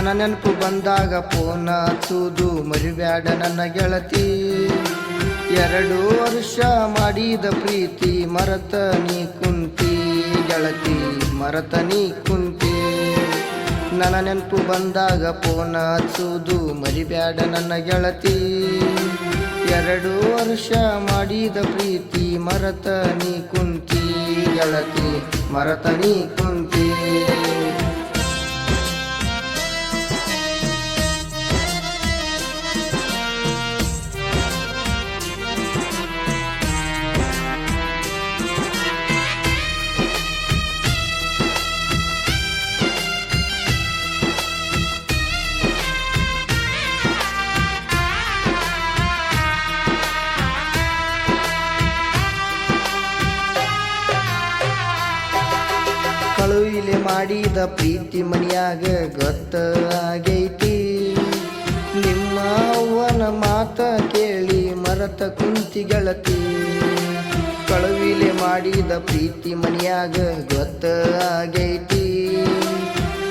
ನೆನಪು ಬಂದಾಗ ಫೋನ್ ಹಚ್ಚುವುದು ಮರಿಬ್ಯಾಡ ನನ್ನ ಗೆಳತಿ. ಎರಡು ವರ್ಷ ಮಾಡಿದ ಪ್ರೀತಿ, ಮರತ ನೀ ಕುಂತಿ ಗೆಳತಿ, ಮರತ ನೀ ಕುಂತಿ. ನನ್ನ ನೆನಪು ಬಂದಾಗ ಫೋನ್ ಹಚ್ಚುವುದು ಮರಿಬ್ಯಾಡ ನನ್ನ ಗೆಳತಿ. ಎರಡು ವರ್ಷ ಮಾಡಿದ ಪ್ರೀತಿ, ಮರತ ನೀ ಕುಂತಿ ಗೆಳತಿ, ಮರತ ನೀ ಕುಂತಿ. ಮಾಡಿದ ಪ್ರೀತಿ ಮನೆಯಾಗ ಗೊತ್ತಾಗೈತಿ ನಿಮ್ಮ ಅವ್ವನ ಮಾತ ಕೇಳಿ ಮರತ ಕುಂತಿ ಗೆಳತಿ ಕಳುವಿಲೆ ಮಾಡಿದ ಪ್ರೀತಿ ಮನೆಯಾಗ ಗೊತ್ತಾಗೈತಿ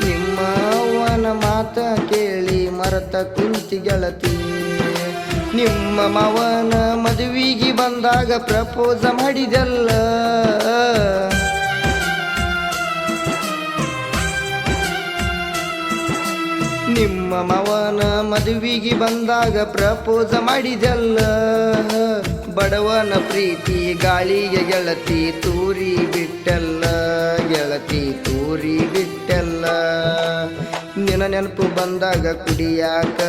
ನಿಮ್ಮ ಅವ್ವನ ಮಾತ ಕೇಳಿ ಮರತ ಕುಂತಿ ಗೆಳತಿ ನಿಮ್ಮ ಮವನ ಮದುವಿಗೆ ಬಂದಾಗ ಪ್ರಪೋಸ ಮಾಡಿದೆಲ್ಲ. ನಿಮ್ಮ ಮವನ ಮದುವಿಗೆ ಬಂದಾಗ ಪ್ರಪೋಸ ಮಾಡಿದೆಲ್ಲ. ಬಡವನ ಪ್ರೀತಿ ಗಾಳಿಗೆ ಗೆಳತಿ ತೂರಿ ಬಿಟ್ಟಲ್ಲ, ಗೆಳತಿ ತೂರಿ ಬಿಟ್ಟಲ್ಲ. ನಿನ ನೆನಪು ಬಂದಾಗ ಕುಡಿಯಾಕ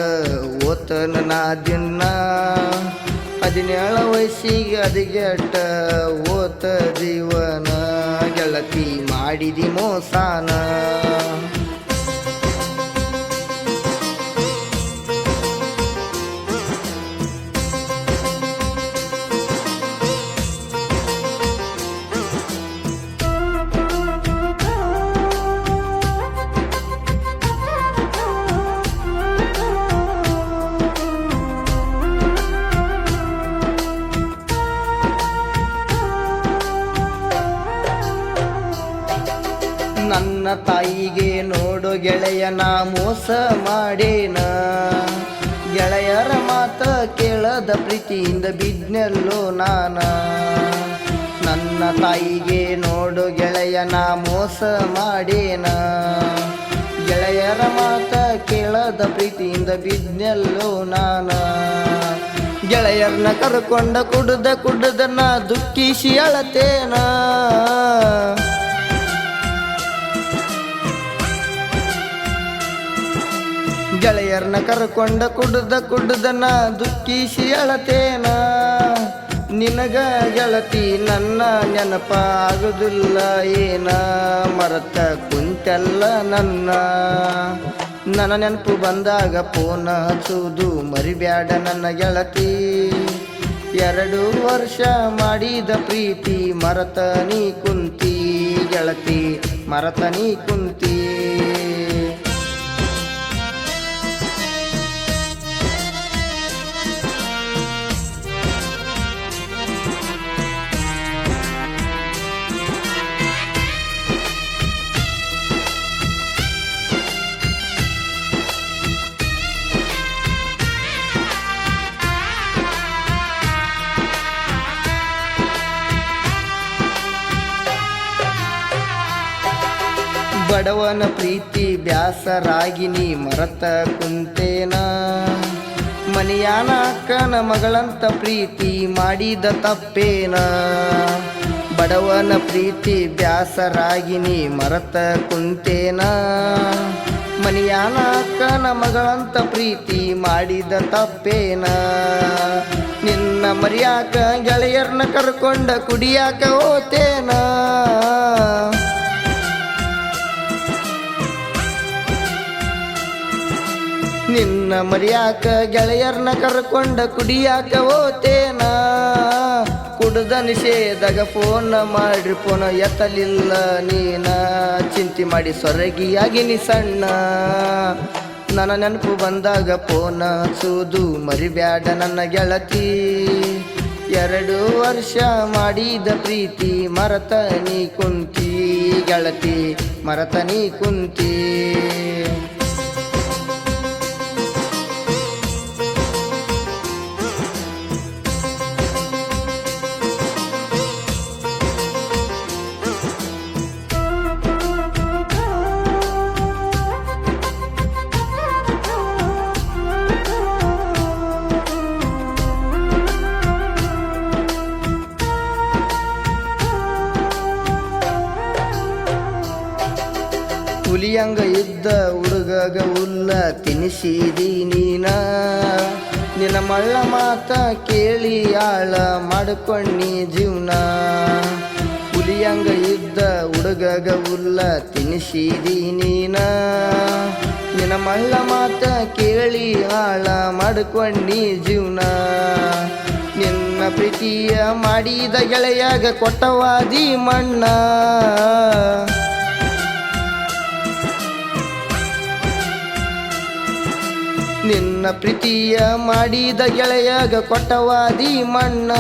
ಓತನ ನಾ ದಿನ. ಹದಿನೇಳ ವಯಸ್ಸಿಗೆ ಅದಗೆಟ್ಟ ಓತ ಜೀವನ, ಗೆಳತಿ ಮಾಡಿದಿ ಮೋಸಾನ. ತಾಯಿಗೆ ನೋಡು ಗೆಳೆಯನ ಮೋಸ ಮಾಡೇನ? ಗೆಳೆಯರ ಮಾತ ಕೇಳದ ಪ್ರೀತಿಯಿಂದ ಬಿದ್ನೆಲ್ಲೋ ನಾನ? ನನ್ನ ತಾಯಿಗೆ ನೋಡು ಗೆಳೆಯನ ಮೋಸ ಮಾಡೇನ? ಗೆಳೆಯರ ಮಾತ ಕೇಳದ ಪ್ರೀತಿಯಿಂದ ಬಿದ್ನೆಲ್ಲೋ ನಾನ? ಗೆಳೆಯರನ್ನ ಕರ್ಕೊಂಡ ಕುಡ್ದ ಕುಡ್ದನ್ನ ದುಃಖಿಸಿ ಅಳತೇನ? ಗೆಳೆಯರ್ನ ಕರ್ಕೊಂಡ ಕುಡ್ದ ಕುಡ್ದನ ದುಃಖಿಸಿ ಅಳತೇನ? ನಿನಗ ಗೆಳತಿ ನನ್ನ ನೆನಪಾಗುದಿಲ್ಲ ಏನ? ಮರತ ಕುಂತೆಲ್ಲ ನನ್ನ. ನನ್ನ ನೆನಪು ಬಂದಾಗ ಪೋನ ಹಚ್ಚುವುದು ಮರಿಬ್ಯಾಡ ನನ್ನ ಗೆಳತಿ. ಎರಡು ವರ್ಷ ಮಾಡಿದ ಪ್ರೀತಿ, ಮರತ ನೀ ಕುಂತಿ ಗೆಳತಿ, ಮರತ ನೀ ಕುಂತಿ. ಬಡವನ ಪ್ರೀತಿ ಬ್ಯಾಸ ರಾಗಿನಿ ಮರತ ಕುಂತೇನ. ಮನೆಯಾನ ಅಕ್ಕನ ಮಗಳಂತ ಪ್ರೀತಿ ಮಾಡಿದ ತಪ್ಪೇನ. ಬಡವನ ಪ್ರೀತಿ ಬ್ಯಾಸ ರಾಗಿನಿ ಮರತ ಕುಂತೇನ. ಮನೆಯಾನ ಅಕ್ಕನ ಮಗಳಂತ ಪ್ರೀತಿ ಮಾಡಿದ ತಪ್ಪೇನ. ನಿನ್ನ ಮರಿಯಾಕ ಗೆಳೆಯರ್ನ ಕರ್ಕೊಂಡ ಕುಡಿಯಾಕ ಹೋತೇನ. ನಿನ್ನ ಮರಿಯಾಕ ಗೆಳೆಯರ್ನ ಕರ್ಕೊಂಡ ಕುಡಿಯಾಕ ಓತೇನ ಕುಡ್ದ ನಿಷೇಧಗ ಫೋನ್ ಮಾಡ್ರಿ ಫೋನ ಎತ್ತಲಿಲ್ಲ ನೀನ. ಚಿಂತೆ ಮಾಡಿ ಸೊರಗಿಯಾಗಿ ನೀ ಸಣ್ಣ. ನನ್ನ ನೆನಪು ಬಂದಾಗ ಫೋನ್ ಹಚ್ಚೋದು ಮರಿಬ್ಯಾಡ ನನ್ನ ಗೆಳತಿ. ಎರಡು ವರ್ಷ ಮಾಡಿದ ಪ್ರೀತಿ, ಮರತ ನೀ ಕುಂತಿ ಗೆಳತಿ, ಮರತ ನೀ ಕುಂತಿ. ಹುಲಿಯಂಗ ಇದ್ದ ಹುಡುಗಗ ಉಲ್ಲ ತಿನಿಸಿದಿ ನೀನ? ನಿನ್ನ ಮಳ್ಳ ಮಾತ ಕೇಳಿ ಆಳ ಮಾಡ್ಕೊಂಡಿ ಜೀವನ. ಹುಲಿಯಂಗ ಇದ್ದ ಹುಡುಗಗ ಉಲ್ಲ ತಿನಿಸಿದಿ ನೀನ? ನಿನ್ನ ಮಳ್ಳ ಮಾತ ಕೇಳಿ ಆಳ ಮಾಡ್ಕೊಂಡಿ ಜೀವನ. ನಿನ್ನ ಪ್ರೀತಿಯ ಮಾಡಿದ ಗೆಳೆಯಾಗ ಕೊಟ್ಟವಾದಿ ಮಣ್ಣ. ನಿನ್ನ ಪ್ರೀತಿಯ ಮಾಡಿದ ಗೆಳೆಯಾಗ ಕೊಟ್ಟವಾದಿ ಮಣ್ಣ.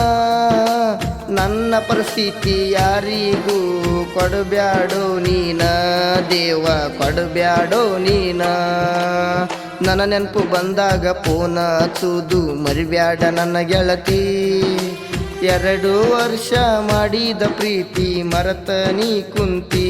ನನ್ನ ಪರಿಸ್ಥಿತಿ ಯಾರಿಗೂ ಕೊಡಬ್ಯಾಡೋ ನೀನ, ದೇವ ಕೊಡಬ್ಯಾಡೋ ನೀನ. ನನ್ನ ನೆನಪು ಬಂದಾಗ ಪೋನ ಹಚ್ಚುದು ಮರಿಬ್ಯಾಡ ನನ್ನ ಗೆಳತಿ. ಎರಡು ವರ್ಷ ಮಾಡಿದ ಪ್ರೀತಿ ಮರತ ನೀ ಕುಂತಿ.